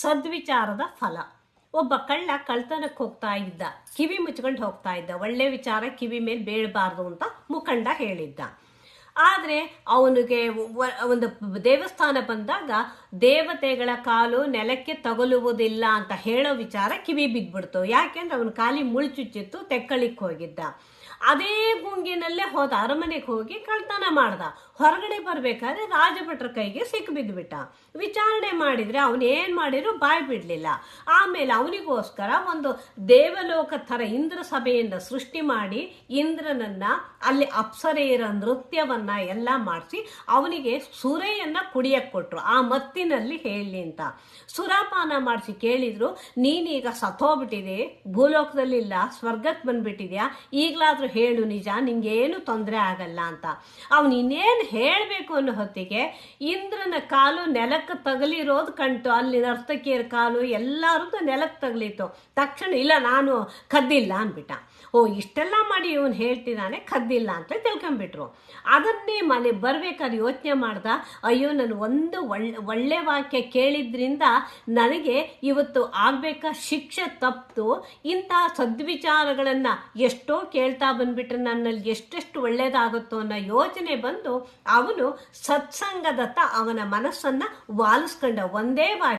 ಸದ್ವಿಚಾರದ ಫಲ. ಒಬ್ಬ ಕಳ್ಳ ಕಳ್ತನಕ್ಕೆ ಹೋಗ್ತಾ ಇದ್ದ. ಕಿವಿ ಮುಚ್ಕೊಂಡು ಹೋಗ್ತಾ ಇದ್ದ. ಒಳ್ಳೆ ವಿಚಾರ, ಕಿವಿ ಮೇಲೆ ಬೀಳಬಾರ್ದು ಅಂತ ಮುಖಂಡ ಹೇಳಿದ್ದ. ಆದರೆ ಅವನಿಗೆ ಒಂದು ದೇವಸ್ಥಾನ ಬಂದಾಗ ದೇವತೆಗಳ ಕಾಲು ನೆಲಕ್ಕೆ ತಗಲುವುದಿಲ್ಲ ಅಂತ ಹೇಳೋ ವಿಚಾರ ಕಿವಿ ಬಿದ್ಬಿಡ್ತು. ಯಾಕೆಂದ್ರೆ ಅವನು ಕಾಲಿ ಮುಳ್ಚುಚ್ಚಿತ್ತು ತೆಕ್ಕಳಿಕ್ಕೆ ಹೋಗಿದ್ದ. ಅದೇ ಗುಂಗಿನಲ್ಲೇ ಹೋದ, ಅರಮನೆಗೆ ಹೋಗಿ ಕಳ್ತನ ಮಾಡ್ದ. ಹೊರಗಡೆ ಬರ್ಬೇಕಾದ್ರೆ ರಾಜಭಟ್ರ ಕೈಗೆ ಸಿಕ್ಕ ಬಿದ್ದುಬಿಟ್ಟ ವಿಚಾರಣೆ ಮಾಡಿದ್ರೆ ಅವನು ಏನ್ ಮಾಡಿದ್ರು ಬಾಯ್ ಬಿಡ್ಲಿಲ್ಲ. ಆಮೇಲೆ ಅವನಿಗೋಸ್ಕರ ಒಂದು ದೇವಲೋಕ ಥರ ಇಂದ್ರ ಸಭೆಯಿಂದ ಸೃಷ್ಟಿ ಮಾಡಿ ಇಂದ್ರನನ್ನ ಅಲ್ಲಿ ಅಪ್ಸರೆಯರ ನೃತ್ಯವನ್ನ ಎಲ್ಲ ಮಾಡಿಸಿ ಅವನಿಗೆ ಸುರೆಯನ್ನ ಕುಡಿಯಕ್ಕೆ ಕೊಟ್ರು. ಆ ಮತ್ತಿನಲ್ಲಿ ಹೇಳಿ ಅಂತ. ಸುರಾಪಾನ ಮಾಡಿಸಿ ಕೇಳಿದ್ರು, ನೀನೀಗ ಸತ್ತೋಗ್ಬಿಟ್ಟಿದೆ, ಭೂಲೋಕದಲ್ಲಿಲ್ಲ ಸ್ವರ್ಗಕ್ಕೆ ಬಂದ್ಬಿಟ್ಟಿದ್ಯಾ? ಈಗಲಾದ್ರೂ ಹೇಳು ನಿಜ, ನಿಂಗೇನು ತೊಂದರೆ ಆಗಲ್ಲ ಅಂತ. ಅವನು ಇನ್ನೇನು ಹೇಳಬೇಕು ಅನ್ನೋ ಹೊತ್ತಿಗೆ ಇಂದ್ರನ ಕಾಲು ನೆಲಕ್ಕೆ ತಗಲಿರೋದು ಕಂಡು ಅಲ್ಲಿ ನರ್ತಕಿಯರ ಕಾಲು ಎಲ್ಲರದ್ದು ನೆಲಕ್ಕೆ ತಗಲಿತ್ತು. ತಕ್ಷಣ, ಇಲ್ಲ, ನಾನು ಕದ್ದಿಲ್ಲ ಅಂದ್ಬಿಟ್ಟ. ಓ, ಇಷ್ಟೆಲ್ಲ ಮಾಡಿ ಇವನು ಹೇಳ್ತಿದ್ದಾನೆ ಕದ್ದಿಲ್ಲ ಅಂತ ತಿಳ್ಕೊಂಬಿಟ್ರು ಅದನ್ನೇ ಮನೆ ಬರ್ಬೇಕಾದ್ರೆ ಯೋಚನೆ ಮಾಡ್ದ, ಅಯ್ಯೋ, ನಾನು ಒಂದು ಒಳ್ಳೆ ಒಳ್ಳೆ ವಾಕ್ಯ ಕೇಳಿದ್ರಿಂದ ನನಗೆ ಇವತ್ತು ಆಗಬೇಕಾ ಶಿಕ್ಷೆ ತಪ್ಪಿತು ಇಂತಹ ಸದ್ವಿಚಾರಗಳನ್ನು ಎಷ್ಟೋ ಕೇಳ್ತಾ ಬಂದ್ಬಿಟ್ರೆ ನನ್ನಲ್ಲಿ ಎಷ್ಟೆಷ್ಟು ಒಳ್ಳೇದಾಗುತ್ತೋ ಅನ್ನೋ ಯೋಚನೆ ಬಂದು ಅವನು ಸತ್ಸಂಗದತ್ತ ಅವನ ಮನಸ್ಸನ್ನ ವಾಲಿಸ್ಕೊಂಡ ಒಂದೇ ವಾಕ್ಯ